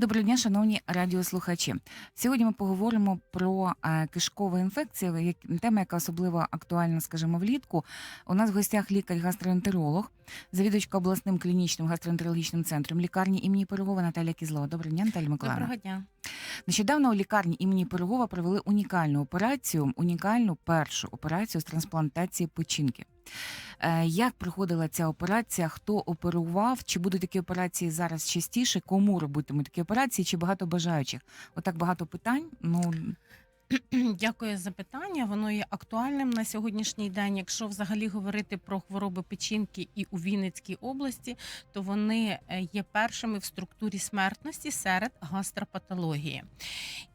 Доброго дня, шановні радіослухачі. Сьогодні ми поговоримо про е, кишкові інфекції, як- тема, яка особливо актуальна, скажімо, влітку. У нас в гостях лікар-гастроентеролог, завідувачка обласним клінічним гастроентерологічним центром лікарні імені Пирогова Наталія Кізлова. Доброго дня, Наталія Миколаївна. Доброго дня. Нещодавно у лікарні імені Пирогова провели унікальну операцію, унікальну першу операцію з трансплантації печінки. Е, Як проходила ця операція? Хто оперував? Чи будуть такі операції зараз частіше? Кому робитимуть такі операції? Чи багато бажаючих? Отак багато питань. Ну Дякую за питання. Воно є актуальним на сьогоднішній день. Якщо взагалі говорити про хвороби печінки і у Вінницькій області, то вони е, є першими в структурі смертності серед гастропатології.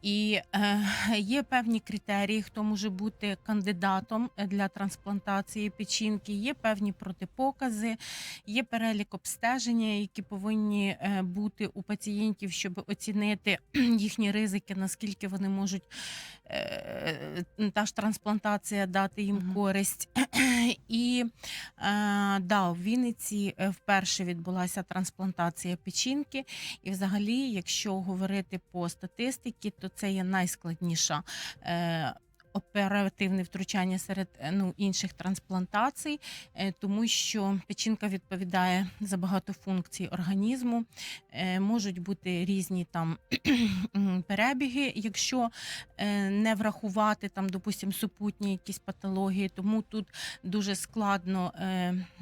І е, є певні критерії, хто може бути кандидатом для трансплантації печінки. Є певні протипокази, є перелік обстеження, які повинні е, бути у пацієнтів, щоб оцінити їхні ризики, наскільки вони можуть та ж трансплантація дати їм Мгм. користь. І е, да, в Вінниці е, вперше відбулася трансплантація печінки. І, взагалі, якщо говорити по статистиці, то це є найскладніша. Оперативне втручання серед е, ну, інших трансплантацій, е, тому що печінка відповідає за багато функцій організму. Е, Можуть бути різні там перебіги, якщо не врахувати там, допустимо, супутні якісь патології. Тому тут дуже складно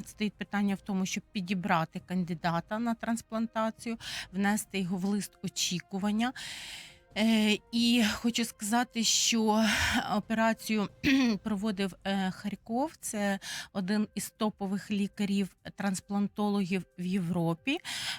стоїть питання в тому, щоб підібрати кандидата на трансплантацію, внести його в лист очікування. Е, І хочу сказати, що операцію проводив е, Харков. Це один із топових лікарів трансплантологів в Європі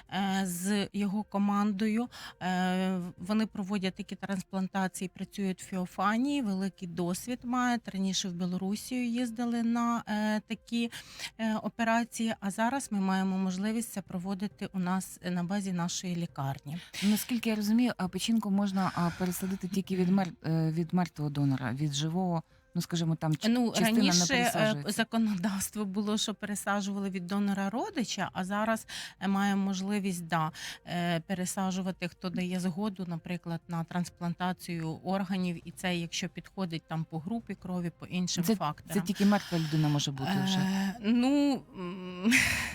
е, з його командою. Е, Вони проводять такі трансплантації, працюють в Феофанії, великий досвід мають. Раніше в Білорусію їздили на е, такі е, операції. А зараз ми маємо можливість це проводити у нас на базі нашої лікарні. наскільки я розумію, печінку можна а, пересадити тільки від мер... е, від мертвого донора, від живого. Ну скажімо, там Ну частина не раніше е, пересаджується. законодавство було, що пересаджували від донора родича, а зараз е, маємо можливість да е, пересаджувати, хто дає згоду, наприклад, на трансплантацію органів, і це якщо підходить там по групі крові, по іншим Це факторам. тільки мертва людина може бути вже. Е, ну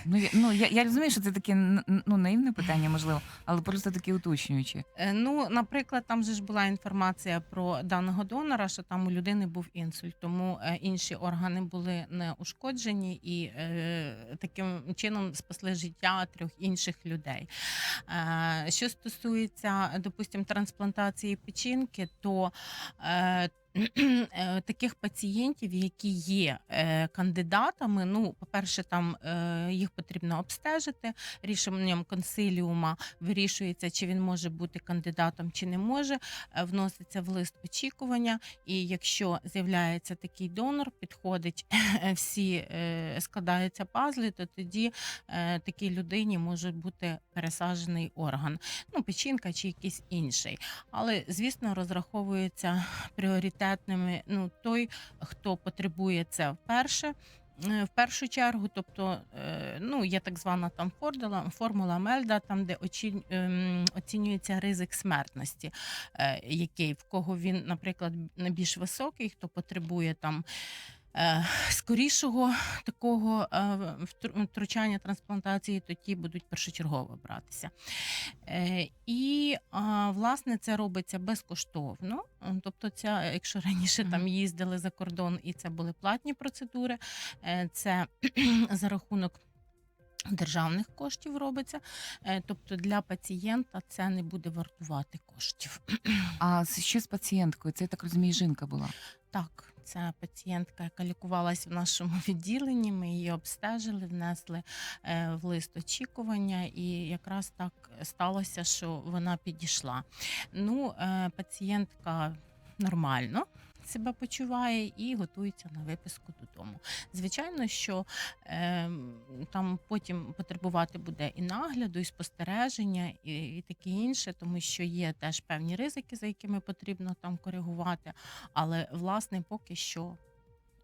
Ну я, ну я, я розумію, що це таке ну наївне питання, можливо, але просто таке уточнююче. Е, Ну, наприклад, там же ж була інформація про даного донора, що там у людини був інсульт, тому е, інші органи були не ушкоджені і е, таким чином спасли життя трьох інших людей. Е, що стосується, допустимо, трансплантації печінки, то Таких пацієнтів, які є е, кандидатами, ну, по-перше, там е, їх потрібно обстежити рішенням консиліума вирішується, чи він може бути кандидатом, чи не може. Е, Вноситься в лист очікування. І якщо з'являється такий донор, підходить всі е, складаються пазли, то тоді е, такій людині може бути пересаджений орган, ну печінка чи якийсь інший. Але звісно розраховується пріоритетними. Ну той, хто потребує це вперше. Е, В першу чергу, тобто, е, ну є так звана там формула, формула Мельда, там де ем, оцінюється ризик смертності, е, який в кого він, наприклад, більш високий, хто потребує там. Е, Скорішого такого е, втручання трансплантації, то ті будуть першочергово братися. Е, І власне це робиться безкоштовно. Тобто, ця, якщо раніше там їздили за кордон і це були платні процедури, Це за рахунок державних коштів робиться. Тобто для пацієнта це не буде вартувати коштів. А що з пацієнткою? Це я так розумію, жінка була. Так, це пацієнтка, яка лікувалась в нашому відділенні. Ми її обстежили, внесли е, в лист очікування, і якраз так сталося, що вона підійшла. Ну, е, пацієнтка нормально. Себе почуває і готується на виписку додому. Звичайно, що е, там потім потребувати буде і нагляду, і спостереження, і, і таке інше, тому що є теж певні ризики, за якими потрібно там коригувати. Але власне поки що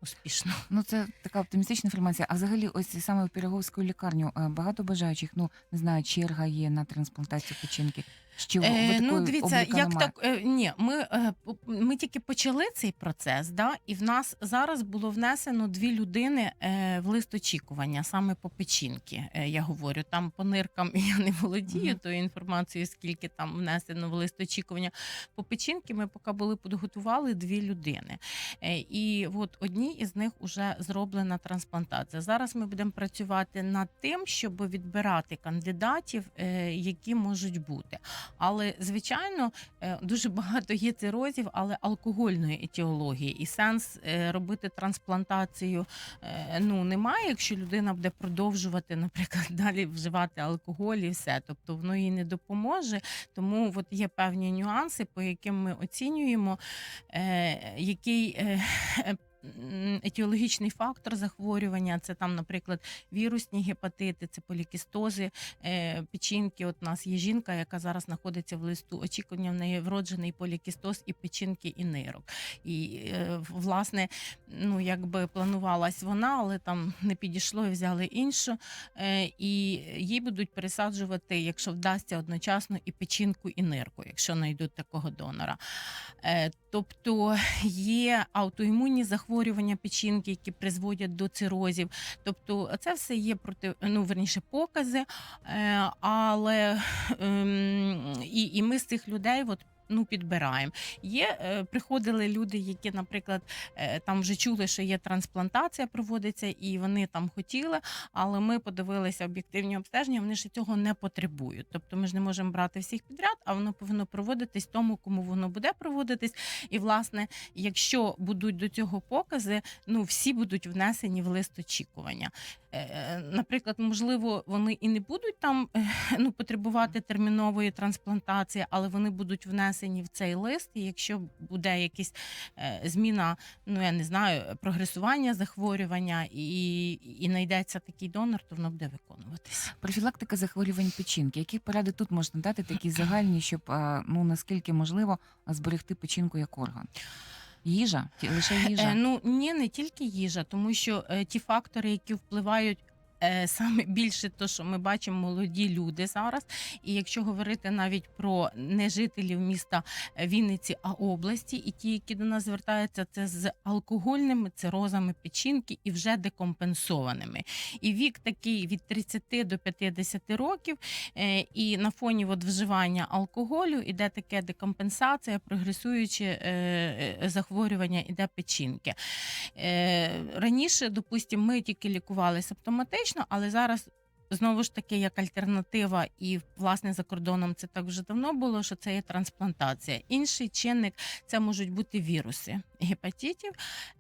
успішно. Ну, це така оптимістична інформація. А взагалі, ось саме в Піроговську лікарню е, багато бажаючих, ну не знаю, черга є на трансплантацію печінки. Що ви Е, такої ну, дивіться, обліка як немає? так е, ні, ми, е, п- ми тільки почали цей процес, да, і в нас зараз було внесено дві людини е, в лист очікування, саме по печінки. Е, я говорю, там по ниркам я не володію Мгм. тою інформацією, скільки там внесено в лист очікування. По печінки ми поки були підготували дві людини. Е, і от одній із них вже зроблена трансплантація. Зараз ми будемо працювати над тим, щоб відбирати кандидатів, е, які можуть бути. Але звичайно, е, дуже багато є цирозів, але алкогольної етіології. І сенс е, робити трансплантацію е, ну немає, якщо людина буде продовжувати, наприклад, далі вживати алкоголь і все. Тобто воно їй не допоможе. Тому от є певні нюанси, по яким ми оцінюємо, який. Етіологічний фактор захворювання це там, наприклад, вірусні гепатити, це полікістози е, печінки. От у нас є жінка, яка зараз знаходиться в листу очікування. В неї вроджений полікістоз і печінки, і нирок. І е, власне, ну якби планувалась вона, але там не підійшло і взяли іншу. Е, і їй будуть пересаджувати, якщо вдасться одночасно і печінку, і нирку, якщо знайдуть такого донора. Тобто є аутоімунні захворювання печінки, які призводять до цирозів. Тобто, це все є проти ну верніше покази. Е, але ем, і, і ми з цих людей от. Ну, підбираємо. Є, е, приходили люди, які, наприклад, е, там вже чули, що є трансплантація, проводиться, і вони там хотіли, але ми подивилися об'єктивні обстеження, вони ж цього не потребують. Тобто ми ж не можемо брати всіх підряд, а воно повинно проводитись тому, кому воно буде проводитись. І, власне, якщо будуть до цього покази, ну всі будуть внесені в лист очікування. Е, Наприклад, можливо, вони і не будуть там е, ну, потребувати термінової трансплантації, але вони будуть внесені в цей лист. І якщо буде якась е, зміна, ну я не знаю, прогресування захворювання і, і знайдеться такий донор, то воно буде виконуватися. Профілактика захворювань печінки. Які поради тут можна дати, такі загальні, щоб ну наскільки можливо зберегти печінку як орган? Їжа, Ті- лише їжа. Е, ну ні, не тільки їжа, тому що е, ті фактори, які впливають. Е, Саме більше то, що ми бачимо молоді люди зараз. І якщо говорити навіть про не жителів міста е, Вінниці, а області, і ті, які до нас звертаються, це з алкогольними цирозами печінки і вже декомпенсованими. І вік такий від 30 до 50 років. е, І на фоні от вживання алкоголю іде таке декомпенсація, прогресуюче е, захворювання іде печінки. Раніше, допустимо, ми тільки лікували симптоматично, але зараз. Знову ж таки, як альтернатива, і власне за кордоном це так вже давно було, що це є трансплантація. Інший чинник це можуть бути віруси гепатитів,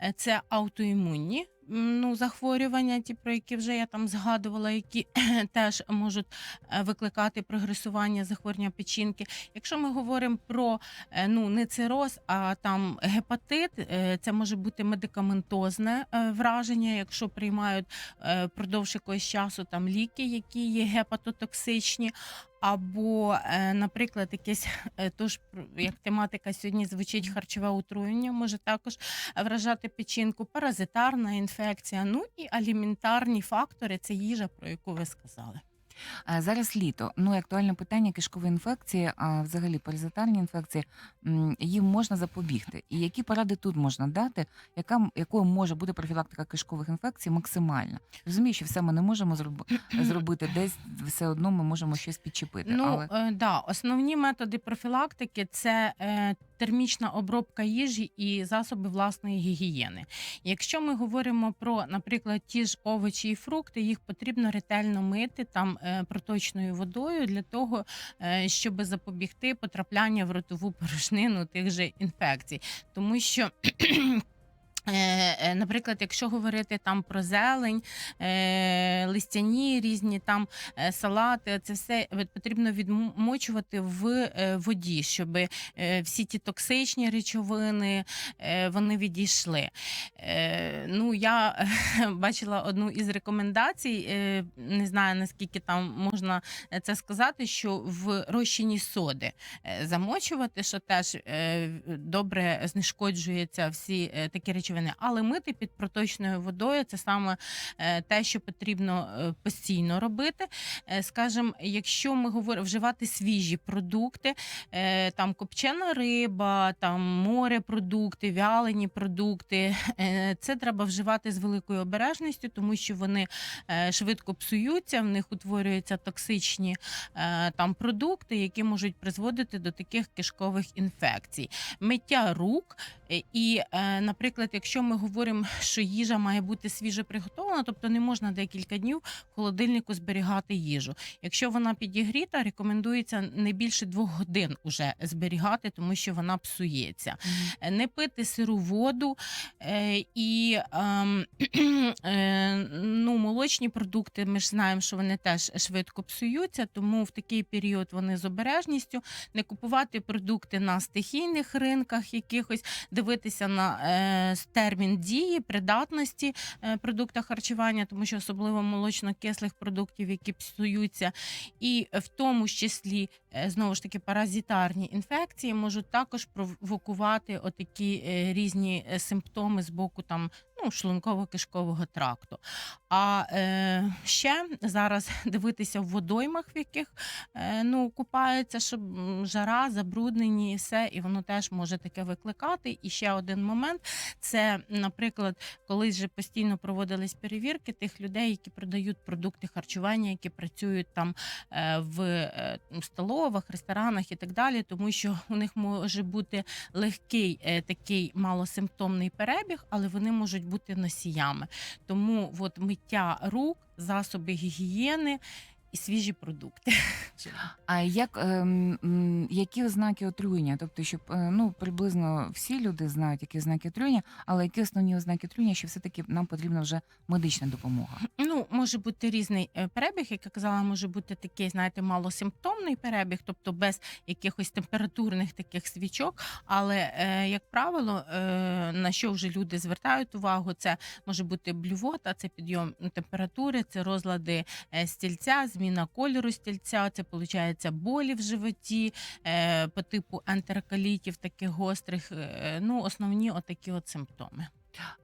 е, це аутоімунні ну, захворювання, ті, про які вже я там згадувала, які теж можуть е, викликати прогресування захворювання печінки. Якщо ми говоримо про е, ну не цироз, а там гепатит, е, це може бути медикаментозне враження, якщо приймають впродовж якогось часу там ліки, які є гепатотоксичні. Або, е, наприклад, якесь е, тож як тематика сьогодні звучить харчове отруєння, може також вражати печінку, паразитарна інфекція, ну і аліментарні фактори це їжа, про яку ви сказали. А Зараз літо. Ну і актуальне питання кишкової інфекції, а взагалі паразитарні інфекції, їм можна запобігти. І які поради тут можна дати, яка якою може бути профілактика кишкових інфекцій максимальна? Розумію, що все ми не можемо зроб- зробити десь, все одно ми можемо щось підчепити. Ну але е, да, основні методи профілактики це е, термічна обробка їжі і засоби власної гігієни. Якщо ми говоримо про, наприклад, ті ж овочі і фрукти, їх потрібно ретельно мити там е, проточною водою для того, е, щоб запобігти потрапляння в ротову порожнину тих же інфекцій, тому що Наприклад, якщо говорити там про зелень, е, листяні різні там е, салати, це все е, потрібно відмочувати в е, воді, щоб е, всі ті токсичні речовини е, вони відійшли. Е, Ну, я е, бачила одну із рекомендацій, е, не знаю наскільки там можна це сказати, що в розчині соди е, замочувати, що теж е, добре знешкоджується всі е, такі речовини. Але мити під проточною водою це саме е, те, що потрібно е, постійно робити. Е, Скажем, якщо ми говоримо вживати свіжі продукти, там копчена риба, там морепродукти, вялені продукти, це треба вживати з великою обережністю, тому що вони швидко псуються, в них утворюються токсичні там продукти, які можуть призводити до таких кишкових інфекцій. Миття рук. І, наприклад, якщо ми говоримо, що їжа має бути свіже приготовлена, тобто не можна декілька днів в холодильнику зберігати їжу. Якщо вона підігріта, рекомендується не більше двох годин уже зберігати, тому що вона псується. Е, Не пити сиру воду е, і ем, е, ну, молочні продукти. Ми ж знаємо, що вони теж швидко псуються, тому в такий період вони з обережністю не купувати продукти на стихійних ринках, якихось дивитися на е, термін дії, придатності е, продукта харчування, тому що особливо молочно-кислих продуктів, які псуються, і в тому числі знову ж таки паразитарні інфекції можуть також провокувати отакі е, різні е, симптоми з боку там. Ну, шлунково-кишкового тракту. А е, ще зараз дивитися в водоймах, в яких е, ну, купаються, щоб жара, забруднені і все, і воно теж може таке викликати. І ще один момент це, наприклад, колись же постійно проводились перевірки тих людей, які продають продукти харчування, які працюють там е, в е, столовах, ресторанах і так далі, тому що у них може бути легкий е, такий малосимптомний перебіг, але вони можуть бути носіями. Тому от миття рук, засоби гігієни і свіжі продукти. А як ем, які ознаки отруєння? Тобто, щоб е, ну приблизно всі люди знають, які ознаки отруєння, але які основні ознаки отруєння, що все-таки нам потрібна вже медична допомога. Ну, може бути різний е, перебіг, як я казала, може бути такий, знаєте, малосимптомний перебіг, тобто без якихось температурних таких свічок. Але, е, як правило, е, на що вже люди звертають увагу, це може бути блювота, це підйом температури, це розлади е, стільця, зміна кольору стільця, це виходить болі в животі е, по типу ентерокалітів, таких гострих. е, Ну, основні отакі от симптоми.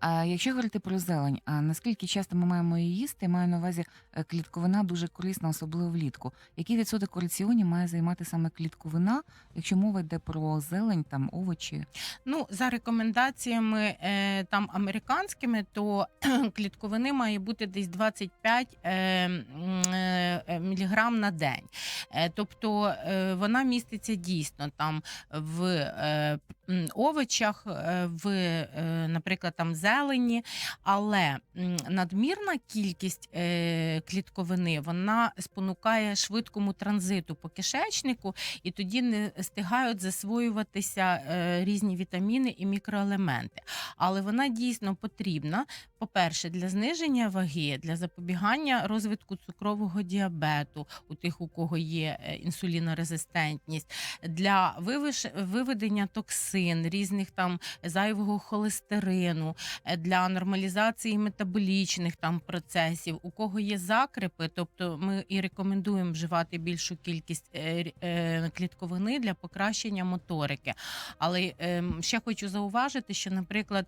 А якщо говорити про зелень, а наскільки часто ми маємо її їсти? Маю на увазі е, клітковина дуже корисна, особливо влітку. Який відсоток у раціоні має займати саме клітковина, якщо мова йде про зелень, там овочі? Ну, за рекомендаціями е, там американськими, то клітковини має бути десь 25 е, міліграм на день. Тобто вона міститься дійсно там в овочах, е, в, е, наприклад, там зелені, але надмірна кількість е, клітковини вона спонукає швидкому транзиту по кишечнику, і тоді не встигають засвоюватися різні вітаміни і мікроелементи. Але вона дійсно потрібна, по-перше, для зниження ваги, для запобігання розвитку цукрового діабету у тих, у кого є інсулінорезистентність, для виведення токсин, різних там зайвого холестерину, е, для нормалізації метаболічних там процесів. У кого є закрипи, тобто ми і рекомендуємо вживати більшу кількість е, е, клітковини для покращення моторики. Але ем, ще хочу зауважити, що, наприклад,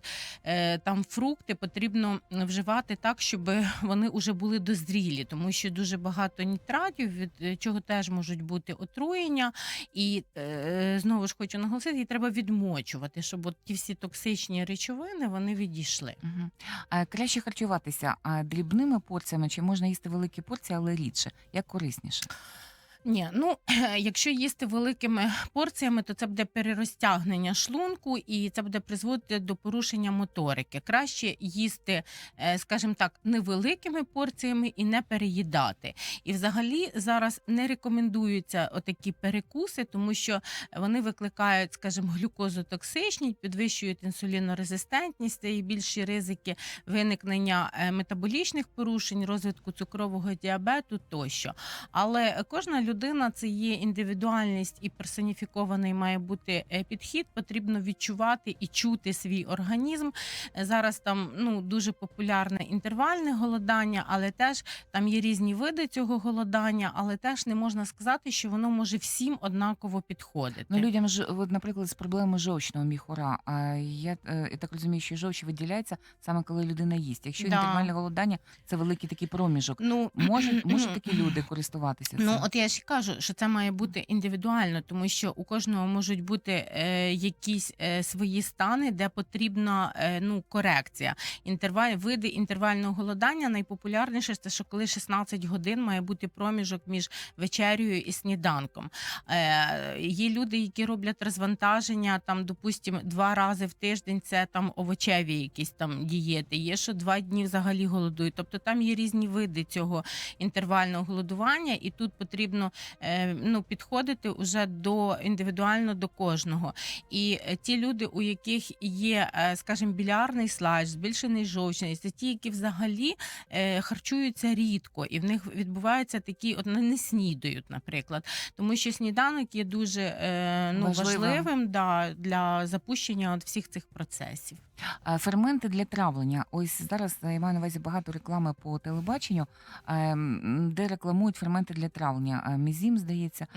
там фрукти потрібно вживати так, щоб вони вже були дозрілі, тому що дуже багато нітратів, від чого теж можуть бути отруєння. І знову ж хочу наголосити, її треба відмочувати, щоб от ті всі токсичні речовини вони відійшли. Угу. Краще харчуватися дрібними порціями, чи можна їсти великі порції, але рідше? Як корисніше? Ні, ну якщо їсти великими порціями, то це буде перерозтягнення шлунку, і це буде призводити до порушення моторики. Краще їсти, е, скажімо так, невеликими порціями і не переїдати. І взагалі зараз не рекомендуються отакі перекуси, тому що вони викликають, скажімо, глюкозотоксичність, підвищують інсулінорезистентність, і більші ризики виникнення е, метаболічних порушень, розвитку цукрового діабету тощо. Але кожна людина це є індивідуальність і персоніфікований має бути е, підхід. Потрібно відчувати і чути свій організм. Е, Зараз там ну дуже популярне інтервальне голодання, але теж там є різні види цього голодання, але теж не можна сказати, що воно може всім однаково підходити. Ну, людям ж, от, наприклад, з проблемою жовчного міхура. А я, е, я так розумію, що жовч виділяється саме коли людина їсть. Якщо Да. інтервальне голодання це великий такий проміжок. ну Можуть, можуть такі люди користуватися Ну, цим? от я ж кажу, що це має бути індивідуально, тому що у кожного можуть бути е, якісь е, свої стани, де потрібна е, ну корекція. Інтерваль види інтервального голодання найпопулярніше це що коли 16 годин має бути проміжок між вечерею і сніданком. Е, є люди, які роблять розвантаження там, допустимо, два рази в тиждень. Це там овочеві якісь там дієти. Є що два дні взагалі голодують. Тобто там є різні види цього інтервального голодування, і тут потрібно ну, підходити уже до індивідуально до кожного. І е, ті люди, у яких є, е, скажімо, білярний слайд, збільшений жовчність, це ті, які взагалі е, харчуються рідко, і в них відбуваються такі, от не снідають, наприклад, тому що сніданок є дуже е, ну, Важливим. важливим да, для запущення от всіх цих процесів. Ферменти для травлення. Ось зараз е, я маю на увазі багато реклами по телебаченню, де рекламують ферменти для травлення. Мізім, здається.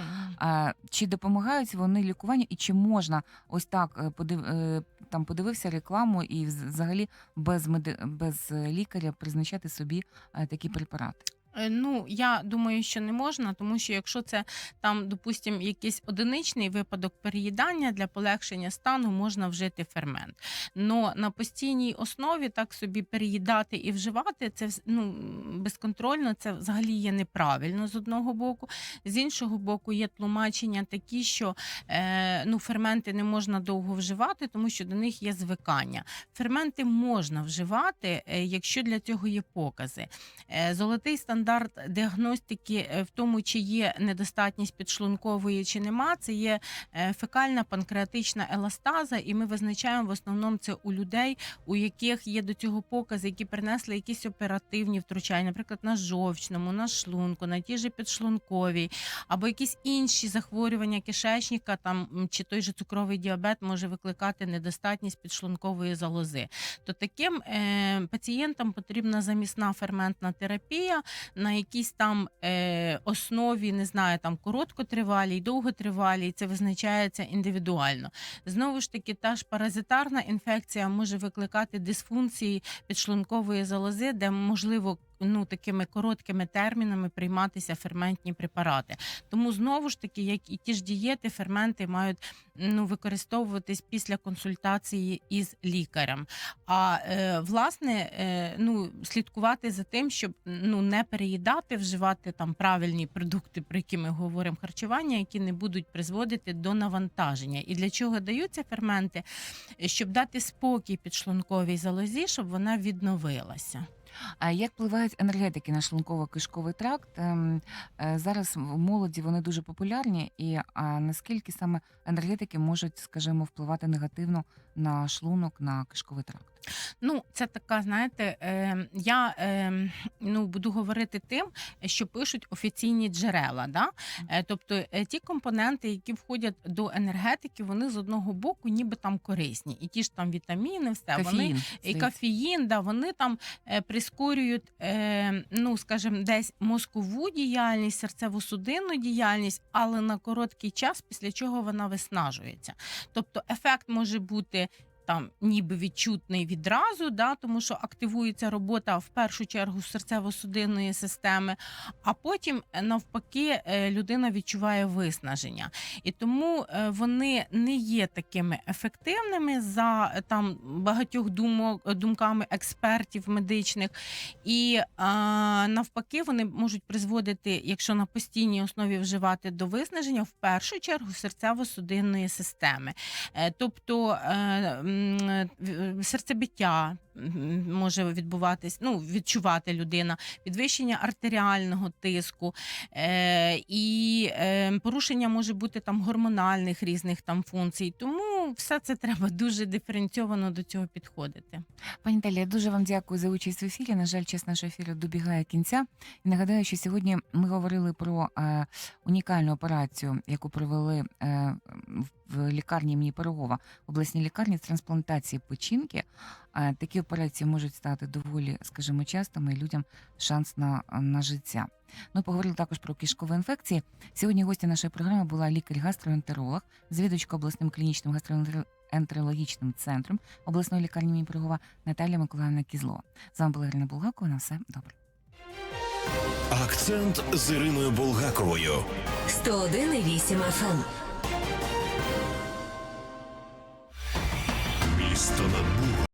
Чи допомагають вони лікуванню, і чи можна ось так е, подив, е, там подивився рекламу і взагалі без меди, без лікаря призначати собі такі препарати? Е, Ну, я думаю, що не можна, тому що якщо це там, допустимо, якийсь одиничний випадок переїдання для полегшення стану, можна вжити фермент. Но на постійній основі так собі переїдати і вживати це ну, безконтрольно, це взагалі є неправильно з одного боку. З іншого боку, є тлумачення такі, що е, ну, ферменти не можна довго вживати, тому що до них є звикання. Ферменти можна вживати, е, якщо для цього є покази. Е, Золотий стандарт діагностики е, в тому, чи є недостатність підшлункової чи нема, це є е, фекальна панкреатична еластаза, і ми визначаємо в основному це у людей, у яких є до цього покази, які принесли якісь оперативні втручання, наприклад, на жовчному, на шлунку, на ті ж підшлунковій, або якісь інші захворювання кишечника, там чи той же цукровий діабет може викликати недостатність підшлункової залози. То таким е, пацієнтам потрібна замісна ферментна терапія на якійсь там е, основі, не знаю, там короткотривалій, довготривалій. Це визначається індивідуально. Знову ж таки, та ж паразитарна інфекція може викликати дисфункції підшлункової залози, де можливо. Ну, такими короткими термінами прийматися ферментні препарати. Тому знову ж таки, як і ті ж дієти, ферменти мають ну, використовуватись після консультації із лікарем. А е, власне, е, ну слідкувати за тим, щоб ну не переїдати, вживати там правильні продукти, про які ми говоримо, харчування, які не будуть призводити до навантаження. І для чого даються ферменти? Щоб дати спокій підшлунковій залозі, щоб вона відновилася. А як впливають енергетики на шлунково-кишковий тракт? Ем, е, Зараз в молоді вони дуже популярні, і а наскільки саме енергетики можуть, скажімо, впливати негативно на шлунок, на кишковий тракт? Ну, це така, знаєте, е, я е, ну, буду говорити тим, що пишуть офіційні джерела. Да? Е, тобто е, ті компоненти, які входять до енергетики, вони з одного боку ніби там корисні. І ті ж там вітаміни, все вони і кофеїн, да, вони там е, прискорюють, е, ну скажімо, десь мозкову діяльність, серцево-судинну діяльність, але на короткий час, після чого вона виснажується. Тобто ефект може бути. Там ніби відчутний відразу, да, тому що активується робота в першу чергу серцево-судинної системи, а потім е, навпаки е, людина відчуває виснаження. І тому е, вони не є такими ефективними за там багатьох думок, думками експертів медичних. І навпаки, вони можуть призводити, якщо на постійній основі вживати до виснаження, в першу чергу серцево-судинної системи. Тобто серцебиття може відбуватись, ну відчувати людина, підвищення артеріального тиску, е, і е, порушення може бути там гормональних різних там функцій. Тому все це треба дуже диференційовано до цього підходити. Пані Далі, я дуже вам дякую за участь в ефірі. На жаль, час нашого ефіру добігає кінця. І нагадаю, що сьогодні ми говорили про е, унікальну операцію, яку провели е, в лікарні імені Пирогова, обласній лікарні з трансплантації печінки. Такі операції можуть стати доволі, скажімо, частими і людям шанс на, на життя. Ми поговорили також про кишкові інфекції. Сьогодні гостя нашої програми була лікар-гастроентеролог, завідувачка обласним клінічним гастроентерологічним центром обласної лікарні імені Наталія Миколаївна Кізлова. З вами була Ірина Булгакова. На все добре. Акцент з Іриною Булгаковою. 101,8 FM. Місто над